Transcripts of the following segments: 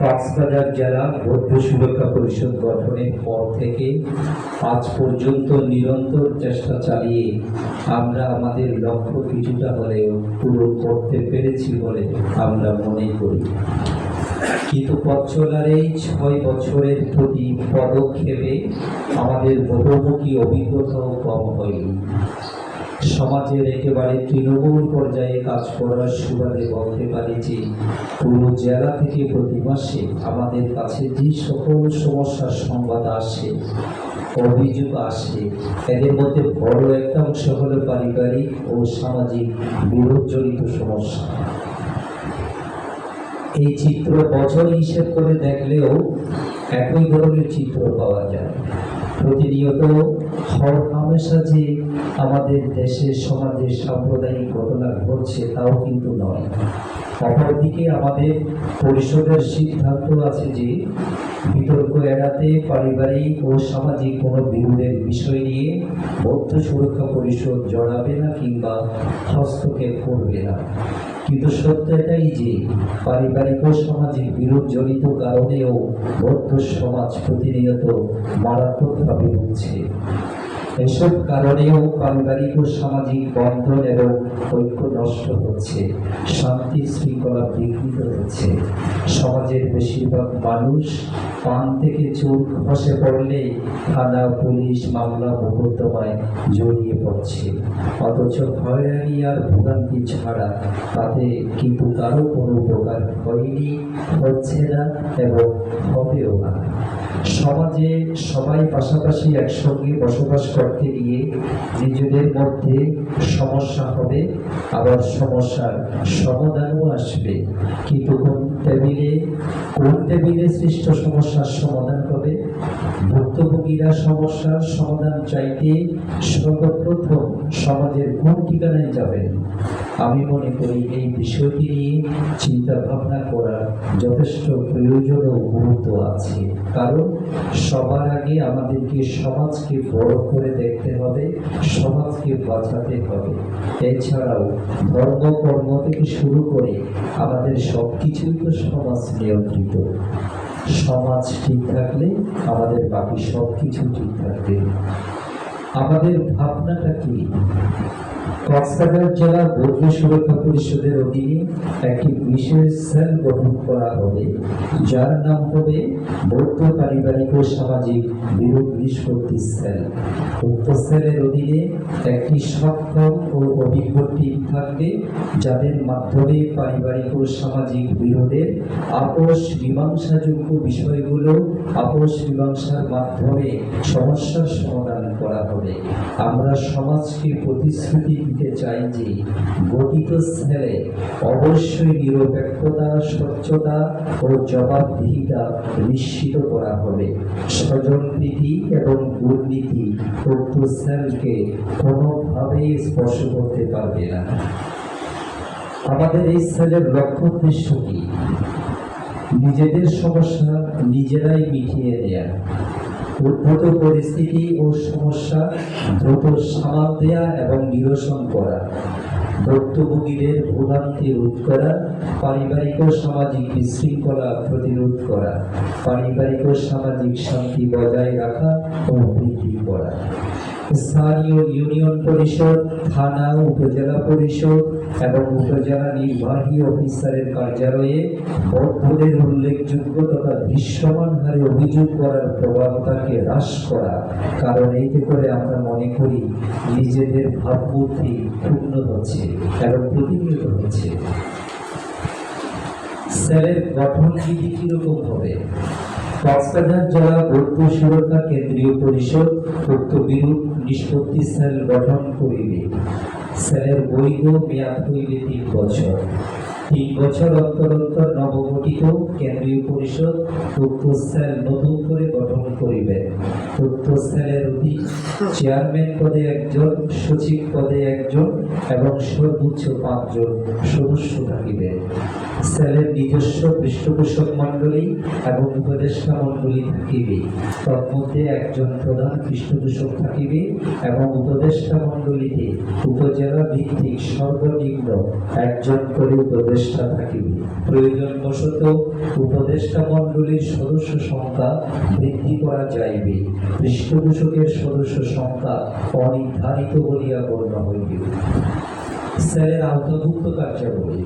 কক্সবাজার জেলা বৌদ্ধ সুরক্ষা পরিষদ গঠনের পর থেকে আজ পর্যন্ত নিরন্তর চেষ্টা চালিয়ে আমরা আমাদের লক্ষ্য কিছুটা হলেও পূরণ করতে পেরেছি বলে আমরা মনে করি। কিন্তু পথ এই ছয় বছরের প্রতি পদক্ষেপে আমাদের বহুমুখী অভিজ্ঞতাও কম হয়নি। সমাজের একেবারে তৃণমূল পর্যায়ে কাজ করার সুবাদে বলতে পারি যে পুরো জেলা থেকে প্রতি মাসে আমাদের কাছে যে সকল সমস্যার সংবাদ আসে, অভিযোগ আসে, এদের মধ্যে বড় একটা অংশ হলো পারিবারিক ও সামাজিক বিরোধজনিত সমস্যা। এই চিত্র বছর হিসেব করে দেখলেও একই ধরনের চিত্র পাওয়া যায়। প্রতিনিয়ত হর হামেশা যে আমাদের দেশে, সমাজে, সাম্প্রদায়িক ঘটনা ঘটছে, তাও কিন্তু নয়। অপরদিকে আমাদের পরিষদের সিদ্ধান্ত আছে যে বিতর্ক এড়াতে পারিবারিক ও সামাজিক কোনো বিরোধের বিষয় নিয়ে বৌদ্ধ সুরক্ষা পরিষদ জড়াবে না কিংবা হস্তক্ষেপ করবে না। কিন্তু সত্য এটাই যে পারিবারিক ও সামাজিক বিরোধ জনিত কারণেও বৌদ্ধ সমাজ প্রতিনিয়ত মারাত্মকভাবে উঠছে এসব কারণেও পারিবারিক ও সামাজিক বন্ধন এবং ঐক্য নষ্ট হচ্ছে, শান্তি শৃঙ্খলা বিঘ্নিত হচ্ছে। সমাজের বেশিরভাগ মানুষ পান থেকে চোখ খসে পড়লে থানা, পুলিশ মামলা মোকদ্দমায় জড়িয়ে পড়ছে। অথচ হয়রানি আর ভোগান্তি ছাড়া তাতে কিন্তু কারও কোনো উপকার হয়নি, হচ্ছে না এবং হবেও না। সমাজে সবাই পাশাপাশি একসঙ্গে বসবাস করতে গিয়ে নিজেদের মধ্যে সমস্যা হবে, আবার সমস্যার সমাধানও আসবে। কিন্তু কোন টেবিলে কোন টেবিলে সৃষ্ট সমস্যার সমাধান হবে? ভুক্তভোগীরা সমস্যার সমাধান চাইতে সর্বপ্রথম সমাজের কোন ঠিকানায় যাবেন? আমি মনে করি এই বিষয়টি নিয়ে চিন্তা ভাবনা করা যথেষ্ট প্রয়োজন ও গুরুত্ব আছে। কারণ সবার আগে আমাদেরকে সমাজকে বড় করে দেখতে হবে, সমাজকে বাঁচাতে হবে। এছাড়াও ধর্ম, কর্ম থেকে শুরু করে আমাদের সব কিছুই তো সমাজ নিয়ন্ত্রিত। সমাজ ঠিক থাকলে আমাদের বাকি সব কিছু ঠিক থাকবে। আমাদের ভাবনাটা কি? কক্সবাজার জেলা বৌদ্ধ সুরক্ষা পরিষদের অধীনে একটি বিশেষ সেল গঠন করা হবে, যার নাম হবে বৌদ্ধ পারিবারিক ও সামাজিক বিরোধ নিষ্পত্তি সেল। উক্ত সেলের অধীনে একটি সক্ষম ও অভিজ্ঞ টিম থাকবে, যাদের মাধ্যমে পারিবারিক ও সামাজিক বিরোধের আপোষ মীমাংসাযোগ্য বিষয়গুলো আপোষ মীমাংসার মাধ্যমে সমস্যার সমাধান করা হবে। আমরা সমাজকে প্রতিশ্রুতি দিতে চাই যে গঠিত ছেলে অবশ্যই নিরপেক্ষতা, স্বচ্ছতা ও জবাবদিহিতা নিশ্চিত করা হবে। স্বজনপ্রীতি এবং দুর্নীতি উক্ত সেলকে কোনোভাবেই স্পর্শ করতে পারবে না। আমাদের এই সেলের লক্ষ্য উদ্দেশ্য কি? নিজেদের সমস্যা নিজেরাই মিটিয়ে নেয়া। উদ্ভূত পরিস্থিতি ও সমস্যা দ্রুত সামাল দেয়া এবং নিরসন করা, ভুক্তভোগীদের ভোগান্তি রোধ করা, পারিবারিক ও সামাজিক বিশৃঙ্খলা প্রতিরোধ করা, পারিবারিক ও সামাজিক শান্তি বজায় রাখা ও বৃদ্ধি করা। স্থানীয় ইউনিয়ন পরিষদ, থানা, উপজেলা পরিষদ এবং উপজেলা নির্বাহী অফিসারের কার্যালয়ে বৌদ্ধদের উল্লেখযোগ্য তথা দৃশ্যমান হারে অভিযোগ করার প্রবণতাকে হ্রাস করা। কারণ এইতে করে আমরা মনে করি নিজেদের ভাবমূর্তি পূর্ণ হচ্ছে এবং প্রতিনিয়ত হচ্ছে। সেলের গঠন বিধি কীরকম হবে? কক্সবাজার জেলা বৌদ্ধ সুরক্ষা কেন্দ্রীয় পরিষদ উক্ত বিরোধ নিষ্পত্তি সেল গঠন করিবে। সেলের বৈধ মেয়াদ হইবে তিন বছর। তিন বছর অন্তর অন্তর নবগঠিত কেন্দ্রীয় পরিষদ সেল নতুন করে গঠন করিবে। সেলের অধীন চেয়ারম্যান পদে একজন, সচিব পদে একজন এবং সর্বোচ্চ পাঁচজন সদস্য থাকিবে। সেলের নিজস্ব পৃষ্ঠপোষক মণ্ডলী এবং উপদেষ্টা মণ্ডলী থাকিবে। তন্মধ্যে একজন প্রধান পৃষ্ঠপোষক থাকিবে এবং উপদেষ্টা মণ্ডলীতে উপজেলা ভিত্তিক সর্বনিম্ন একজন করে উপদেষ্টা উপদেষ্টা থাকিবে প্রয়োজন বশত উপদেষ্টা মণ্ডলীর সদস্য সংখ্যা বৃদ্ধি করা যাইবে। পৃষ্ঠপোষকের সদস্য সংখ্যা অনির্ধারিত বলিয়া গণ্য হইবে। স্যারের আওতাভুক্ত কার্যাবলী।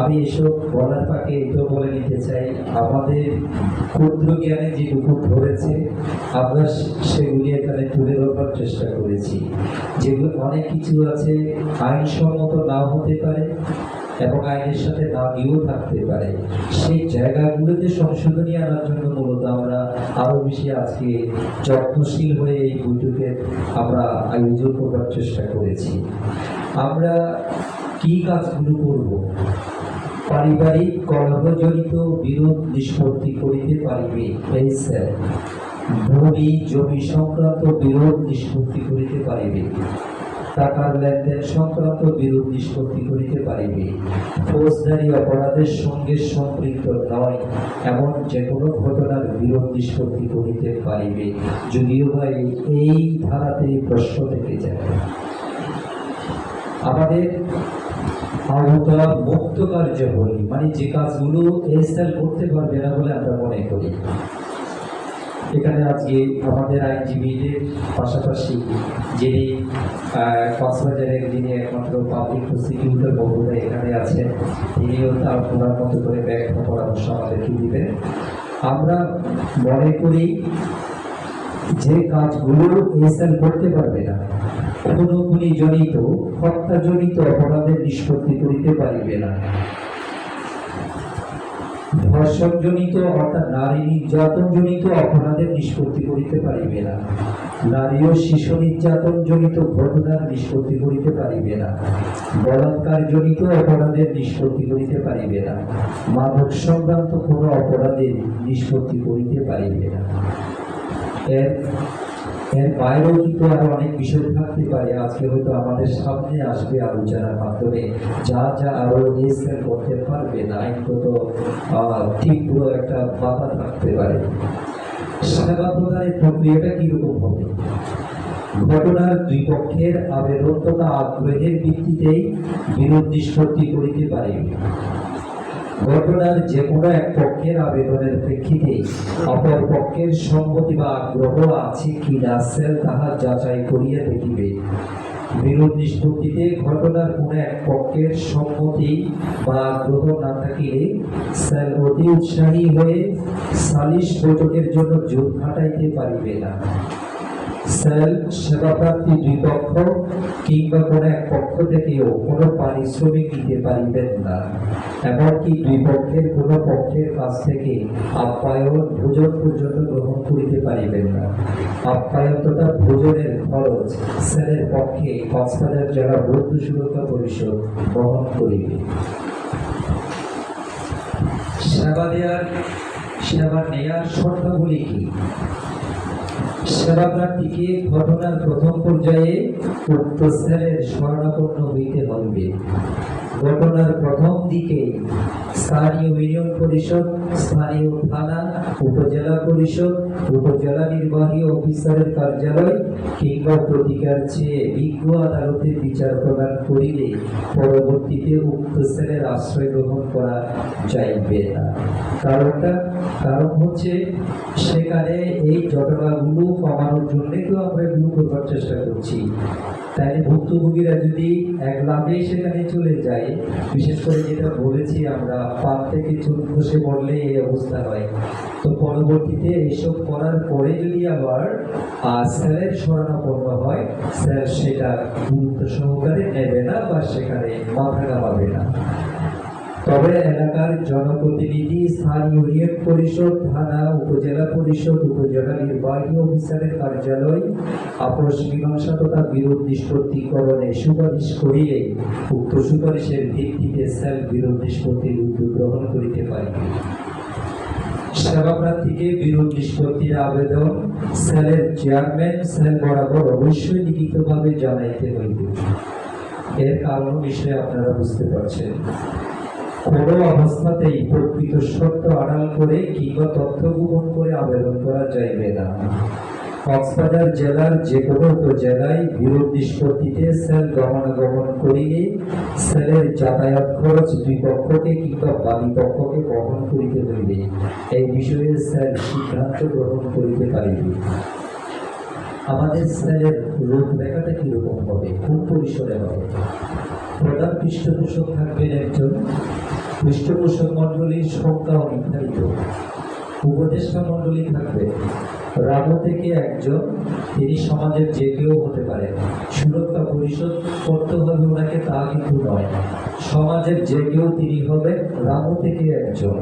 আমি এসব বলার পাকে এটাও বলে নিতে চাই। আমাদের ক্ষুদ্র জ্ঞানে যেটুকু ধরেছে, আমরা সেগুলি এখানে তুলে ধরবার চেষ্টা করেছি। যেগুলো অনেক কিছু আছে, আইনসম্মত না হতে পারে এবং আইনের সাথে না গিয়েও থাকতে পারে। সেই জায়গাগুলোতে সংশোধনী আনার জন্য মূলত আমরা আরও বেশি আজকে যত্নশীল হয়ে এই বৈঠকে আমরা আয়োজন করবার চেষ্টা করেছি। আমরা কি কাজগুলো করব? পারিবারিক কলহজনিত বিরোধ নিষ্পত্তি করিতে পারিবে? এই স্যার ভূমি, জমি সংক্রান্ত বিরোধ নিষ্পত্তি করিতে পারিবে। টাকার লেনদেন সংক্রান্ত বিরোধ নিষ্পত্তি করিতে পারিবে। ফৌজদারি অপরাধের সঙ্গে সম্পৃক্ত নয়, এমন যে কোনো ঘটনার বিরোধ নিষ্পত্তি করিতে পারিবে, যদিও বা এই- ধারাতে প্রশ্ন থেকে যায়। আমাদের আওতা মুক্ত কার্য বলি মানে যে কাজগুলো এসএল করতে পারবে না বলে আমরা মনে করি। এখানে আজকে আমাদের আইনজীবীদের পাশাপাশি যিনি কক্সবাজারের যিনি একমাত্র পাবলিক প্রসিকিউটর বহুদা এখানে আছেন, তিনিও তার ওনার মতো করে ব্যাখ্যা পরামর্শ আমাদেরকে দিবেন। আমরা মনে করি যে কাজগুলো এসএল করতে পারবে না খুনোখুনি জনিত, হত্যাজনিত অপরাধের নিষ্পত্তি করিতে পারিবে না। ধর্ষণজনিত অর্থাৎ নারী নির্যাতনজনিত অপরাধের নিষ্পত্তি করিতে পারিবে না। নারী ও শিশু নির্যাতনজনিত ঘটনার নিষ্পত্তি করিতে পারিবে না। বলাৎকারজনিত অপরাধের নিষ্পত্তি করিতে পারিবে না। মানব সংক্রান্ত কোনো অপরাধের নিষ্পত্তি করিতে পারিবে না। এর এর বাইরেও কিন্তু আরও অনেক বিষয় থাকতে পারে। আজকে হয়তো আমাদের সামনে আসবে আলোচনার মাধ্যমে। যা যা আরও এসএল করতে পারবে না আইনগত আহ, তীব্র একটা বাধা থাকতে পারে। সেবা প্রদানের প্রক্রিয়াটা হবে? ঘটনার দুই পক্ষের আবেদন তথা আগ্রহের ভিত্তিতেই বিরোধ নিষ্পত্তি করিতে পারিবে ঘটনার যে কোনো এক পক্ষের আবেদনের প্রেক্ষিতে অপর পক্ষের সম্মতি বা আগ্রহ আছে কি না সেল তাহা যাচাই করিয়া দেখিবে। বিরোধ নিষ্পত্তিতে ঘটনার কোন এক পক্ষের সম্মতি বা আগ্রহ না থাকিলে সেল অতি উৎসাহী হয়ে সালিশ বৈঠকের জন্য জোর খাটাইতে পারিবে না। সেল সেবাপ্রার্থী দুই পক্ষ কিংবা কোন এক পক্ষ থেকেও কোনো পারিশ্রমিক দিতে পারিবেন না। এমনকি দুই পক্ষের কোন পক্ষের কাছ থেকে আপ্যায়ন, ভোজন পর্যন্ত গ্রহণ করিতে পারিবেন না। আপ্যায়ন তথা ভোজনের খরচ সেলের পক্ষে কক্সবাজার জেলা বৌদ্ধ সুরক্ষা পরিষদ বহন করিবে। সেবা দেওয়ার সেবা নেয়ার শর্তাবলী কি? ঘটনার প্রথম পর্যায়ে উক্ত হইতে হইবে ঘটনার প্রথম দিকে স্থানীয় ইউনিয়ন পরিষদ, স্থানীয় থানা, উপজেলা পরিষদ, উপজেলা নির্বাহী অফিসারের কার্যালয় কিংবা প্রতিকার চেয়ে বিজ্ঞ আদালতে বিচার প্রদান করিলে পরবর্তীতে উক্ত সেলের আশ্রয় গ্রহণ করা যাইবে না। কারণটা কারণ হচ্ছে সেখানে এই জটলাগুলো কমানোর জন্য তো আমরা এগুলো করবার চেষ্টা করছি। তাই ভুক্তভোগীরা যদি এক লাভেই সেখানে চলে যায়, বিশেষ করে যেটা বলেছি আমরা, পাঁচ থেকে চুল বসে পড়লে এই অবস্থা হয়। তো পরবর্তীতে এইসব করার পরে যদি আবার স্যারের শরণাপন্ন হয়, স্যার সেটা গুরুত্ব সহকারে নেবে না বা সেখানে মাথা ঘামাবে না। তবে এলাকার জনপ্রতিনিধি স্থানীয় ইউনিয়ন পরিষদ, থানা, উপজেলা পরিষদ, উপজেলা নির্বাহী অফিসারের কার্যালয়, আপোষ মীমাংসা তথা বিরোধ নিষ্পত্তিকরণে সুপারিশ করিলে উক্ত সুপারিশের ভিত্তিতে সেল বিরোধ নিষ্পত্তির উদ্যোগ গ্রহণ করিতে পারিবে সেবা প্রার্থীকে বিরোধ নিষ্পত্তির আবেদন সেলের চেয়ারম্যান সেল বরাবর অবশ্যই লিখিতভাবে জানাইতে হইবে। এর কারণ বিষয়ে আপনারা বুঝতে পারছেন। কোনো অবস্থাতেই প্রকৃত সত্য আড়াল করে কিংবা তথ্য গোপন করে আবেদন করা যাইবে না। কক্সবাজার জেলার যে কোনো উপজেলায় বিরোধ নিষ্পত্তিতে সেল গমনাগমন করিলে সেলের যাতায়াত খরচ দুই পক্ষকে কিংবা বাদী পক্ষকে বহন করিতে হইবে। এই বিষয়ে সেল সিদ্ধান্ত গ্রহণ করিতে পারিবে। আমাদের সেলের রূপরেখাটা কীরকম হবে? কোন পরিসরে হবে? প্রধান পৃষ্ঠপোষক থাকবেন একজন। পৃষ্ঠপোষক মণ্ডলীর সংখ্যাও নির্ধারিত উপদেষ্টা মণ্ডলী থাকবে। রাজ্য থেকে একজন, তিনি সমাজের যে কেউ হতে পারেন সুরক্ষা পরিষদ করতে হবে ওনাকে, তা কিন্তু নয়। সমাজের যে কেউ তিনি হবে রাজ্য থেকে একজন,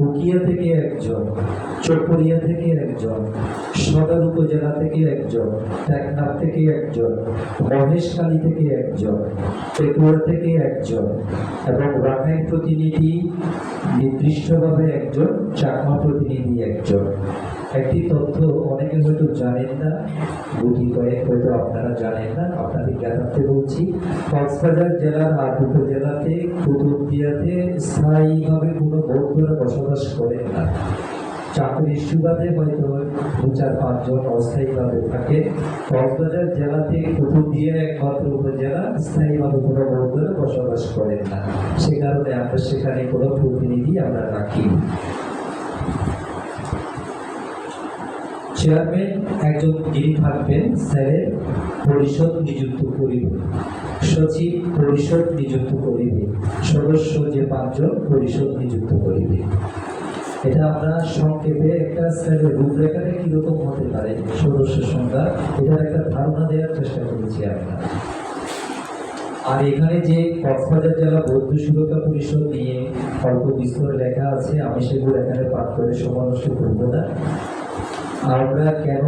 উকিয়া থেকে একজন চকরিয়া থেকে একজন সদর উপজেলা থেকে একজন টেকনাফ থেকে একজন, মহেশখালী থেকে একজন পেকুয়া থেকে একজন এবং রাখাইন প্রতিনিধি নির্দিষ্টভাবে একজন, চাকমা প্রতিনিধি একজন। একটি তথ্য অনেকে হয়তো জানেন না গুটি কয়েক হয়তো আপনারা জানেন না, আপনাদের জ্ঞাতার্থে বলছি। কক্সবাজার জেলার আট উপজেলাতে কুতুবদিয়াতে স্থায়ীভাবে কোনো বৌদ্ধরা বসবাস করেন না। চাকরির সুবাদে হয়তো দু চার পাঁচজন অস্থায়ীভাবে থাকে। কক্সবাজার জেলাতে কুতুবদিয়া একমাত্র উপজেলা স্থায়ীভাবে কোনো বৌদ্ধরা বসবাস করেন না। সে কারণে আমরা সেখানে কোনো প্রতিনিধি আমরা রাখি চেয়ারম্যান একজন যিনি থাকবেন, স্যারের পরিষদ নিযুক্ত করিবে। সচিব পরিষদ নিযুক্ত করিবে। সদস্য যে পাঁচজন, পরিষদ নিযুক্ত করিবে। এটা আমরা সংক্ষেপে একটা স্যারের রূপরেখাটা কীরকম হতে পারে? সদস্য সংখ্যা। এটার একটা ধারণা দেওয়ার চেষ্টা করেছি আমরা। আর এখানে যে কক্সবাজার জেলা বৌদ্ধ সুরক্ষা পরিষদ নিয়ে অল্প বিস্তর লেখা আছে, আমি সেগুলো এখানে পাঠ করে সমালোচনা করব না। আমরা কেন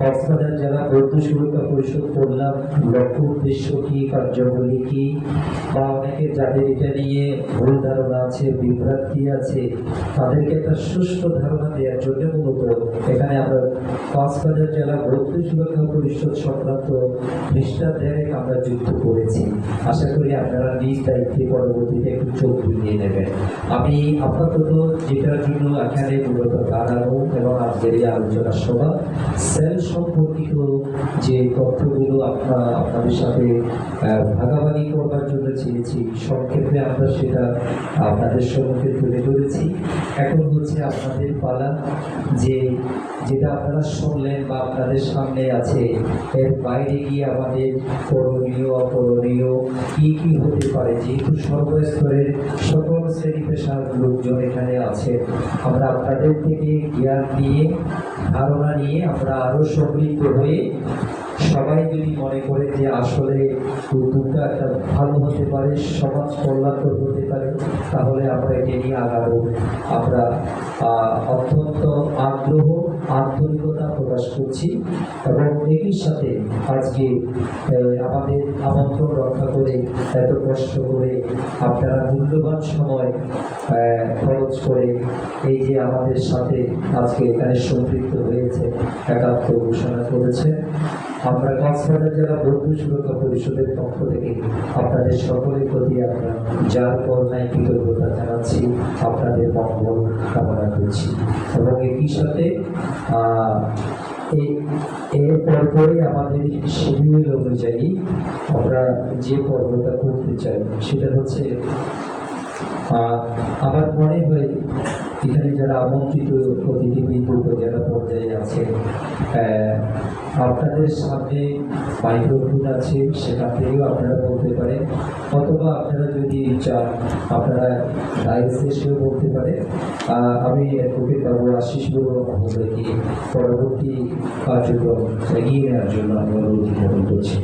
কক্সবাজার জেলা বৌদ্ধ সুরক্ষা পরিষদ করলাম, লক্ষ্য উদ্দেশ্য কি, কার্যাবলী কি? বা অনেকে যাদের এটা নিয়ে ভুল ধারণা আছে, বিভ্রান্তি আছে, তাদেরকে একটা সুষ্ঠু ধারণা দেওয়ার জন্য মূলত এখানে আমরা কক্সবাজার জেলা বৌদ্ধ সুরক্ষা পরিষদ সংক্রান্ত দেখ আমরা যুক্ত করেছি। আশা করি আপনারা নিজ দায়িত্বে পরবর্তীতে একটু চোখ বুলিয়ে নেবেন। আমি আপাতত যেটার জন্য এখানে মূলত দাঁড়ানো এবং আজকের এই আলোচনা সভা সেল সম্পর্কিত যে তথ্যগুলো আপনার আপনাদের সাথে ভাগাভাগি করবার জন্য চেয়েছি সংক্ষেপে আমরা সেটা আপনাদের সম্মুখে তুলে ধরেছি। এখন হচ্ছে আপনাদের পালা যে, যেটা আপনারা শুনলেন বা আপনাদের সামনে আছে, এর বাইরে গিয়ে আমাদের করণীয়, অকরণীয় কি কি হতে পারে? যেহেতু সর্বস্তরের সকল শ্রেণি পেশার লোকজন এখানে আছে আমরা আপনাদের থেকে জ্ঞান নিয়ে ধারণা নিয়ে আমরা আরও সমৃদ্ধ হয়ে সবাই যদি মনে করে যে আসলে উদ্যোগটা একটা ভালো হতে পারে, সমাজ কল্যাণকর হতে পারে, তাহলে আমরা এটা নিয়ে আগাবো। আমরা অত্যন্ত আগ্রহ আন্তরিকতা প্রকাশ করছি এবং একই সাথে আজকে আমাদের আমন্ত্রণ রক্ষা করে এত কষ্ট করে আপনারা মূল্যবান সময় খরচ করে এই যে আমাদের সাথে আজকে এখানে সম্পৃক্ত হয়েছে, একাত্ম ঘোষণা করেছে আমরা কক্সবাজার জেলা বৌদ্ধ সুরক্ষা পরিষদের পক্ষ থেকে আপনাদের সকলের প্রতি আমরা যার নাই কৃতজ্ঞতা জানাচ্ছি, আপনাদের মঙ্গল কামনা করছি। এবং একই সাথে এর পরপরই আমাদের শিডিউল অনুযায়ী আমরা যে পর্বটা করতে চাই, সেটা হচ্ছে আমার মনে হয় এখানে যারা আমন্ত্রিত অতিথিবৃন্দ যারা পর্যায়ে আছে আপনাদের সামনে মাইক্রোফোন আছে সেখান থেকেও আপনারা বলতে পারেন অথবা আপনারা যদি চান আপনারা লাইভ এসেও বলতে আহ, আমি অ্যাডভোকেট বাবু আশিস মহোদয়কে পরবর্তী কার্যক্রম এগিয়ে নেওয়ার জন্য আমি অনুরোধ করছি।